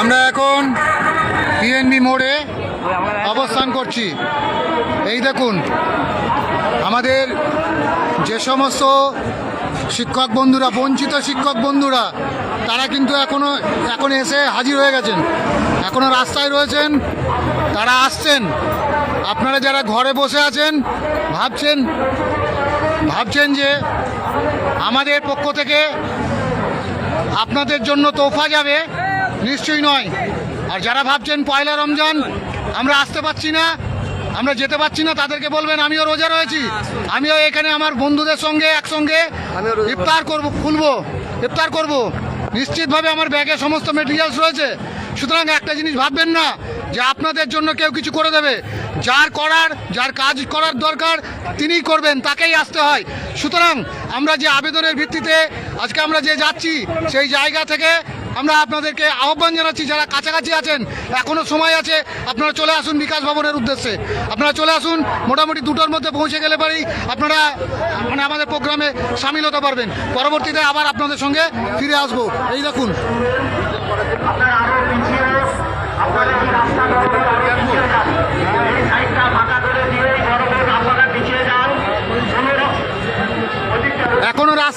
আমরা এখন পিএনবি মোড়ে অবস্থান করছি। এই দেখুন, আমাদের যে সমস্ত শিক্ষক বন্ধুরা, বঞ্চিত শিক্ষক বন্ধুরা, তারা কিন্তু এখনও, এখন এসে হাজির হয়ে গেছেন। এখনও রাস্তায় রয়েছেন, তারা আসছেন। আপনারা যারা ঘরে বসে আছেন, ভাবছেন ভাবছেন যে আমাদের পক্ষ থেকে আপনাদের জন্য তোফা যাবে। নিশ্চয়ই নয়। আর যারা ভাবছেন পয়লা রমজান আমরা আসতে পারছি না আমরা যেতে পারছি না তাদেরকে বলবেন আমিও রোজা রয়েছি। আমিও এখানে আমার বন্ধুদের সঙ্গে একসঙ্গে ইফতার করব খুলবো ইফতার করব। নিশ্চিতভাবে আমার ব্যাগে সমস্ত মেটেরিয়ালস রয়েছে। সুতরাং একটা জিনিস ভাববেন না যে আপনাদের জন্য কেউ কিছু করে দেবে। যার করার, যার কাজ করার দরকার, তিনিই করবেন, তাকেই আসতে হয়। সুতরাং আমরা যে আবেদনের ভিত্তিতে আজকে আমরা যে যাচ্ছি, সেই জায়গা থেকে আমরা আপনাদেরকে আহ্বান জানাচ্ছি, যারা কাছাকাছি আছেন, এখনও সময় আছে, আপনারা চলে আসুন বিকাশ ভবনের উদ্দেশ্যে। আপনারা চলে আসুন, মোটামুটি দুটোর মধ্যে পৌঁছে গেলে পরেই আপনারা মানে আমাদের প্রোগ্রামে সামিল হতে পারবেন। পরবর্তীতে আবার আপনাদের সঙ্গে ফিরে আসব। এই দেখুন।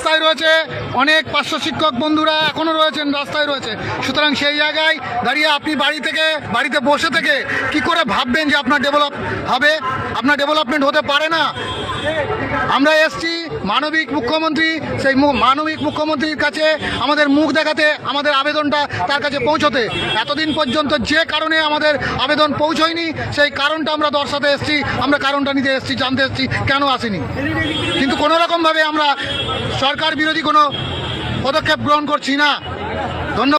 রাস্তায় রয়েছে, অনেক পার্শ্ব শিক্ষক বন্ধুরা এখনও রয়েছেন, রাস্তায় রয়েছে। সুতরাং সেই জায়গায় দাঁড়িয়ে আপনি বাড়ি থেকে, বাড়িতে বসে থেকে কি করে ভাববেন যে আপনার ডেভেলপ হবে? আপনার ডেভেলপমেন্ট হতে পারে না? আমরা এসছি মানবিক মুখ্যমন্ত্রী, সেই মানবিক মুখ্যমন্ত্রীর কাছে আমাদের মুখ দেখাতে, আমাদের আবেদনটা তার কাছে পৌঁছতে। এতদিন পর্যন্ত যে কারণে আমাদের আবেদন পৌঁছয়নি, সেই কারণটা আমরা দর্শাতে এসেছি, আমরা কারণটা নিতে এসেছি, জানতে এসেছি, কেন আসিনি? কিন্তু কোনোরকমভাবে আমরা সরকার বিরোধী কোনো পদক্ষেপ গ্রহণ করছি না।